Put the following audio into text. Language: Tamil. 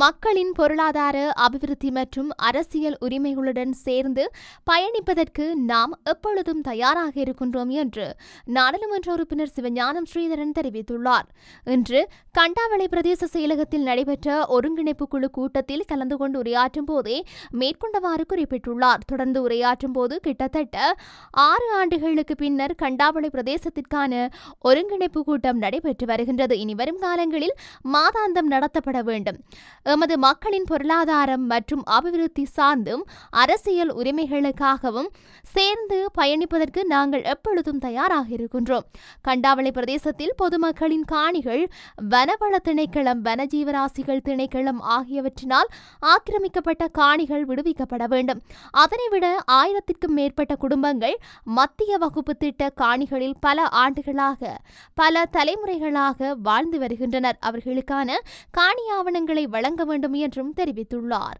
மக்களின் பொருளாதார அபிவிருத்தி மற்றும் அரசியல் உரிமைகளுடன் சேர்ந்து பயணிப்பதற்கு நாம் எப்பொழுதும் தயாராக இருக்கின்றோம் என்று நாடாளுமன்ற உறுப்பினர் சிவஞானம் ஸ்ரீதரன் தெரிவித்துள்ளார். இன்று கண்டாவளை பிரதேச செயலகத்தில் நடைபெற்ற ஒருங்கிணைப்பு குழு கூட்டத்தில் கலந்து கொண்டு உரையாற்றும் போதே மேற்கொண்டவாறு குறிப்பிட்டுள்ளார். தொடர்ந்து உரையாற்றும் போது கிட்டத்தட்ட ஆறு ஆண்டுகளுக்கு பின்னர் கண்டாவளை பிரதேசத்திற்கான ஒருங்கிணைப்பு கூட்டம் நடைபெற்று வருகின்றது. இனி வரும் காலங்களில் மாதாந்தம் நடத்தப்பட வேண்டும். எமது மக்களின் பொருளாதாரம் மற்றும் அபிவிருத்தி சார்ந்தும் அரசியல் உரிமைகளுக்காகவும் சேர்ந்து பயணிப்பதற்கு நாங்கள் எப்பொழுதும் தயாராக இருக்கின்றோம். கண்டாவளை பிரதேசத்தில் பொதுமக்களின் காணிகள் வனவள திணைக்களம் வனஜீவராசிகள் திணைக்களம் ஆகியவற்றினால் ஆக்கிரமிக்கப்பட்ட காணிகள் விடுவிக்கப்பட வேண்டும். அதனை விட ஆயிரத்திற்கும் மேற்பட்ட குடும்பங்கள் மத்திய வகுப்பு திட்ட காணிகளில் பல ஆண்டுகளாக பல தலைமுறைகளாக வாழ்ந்து வருகின்றனர். அவர்களுக்கான காணி ஆவணங்களை வழங்க வேண்டும் என்றும் தெரிவித்துள்ளார்.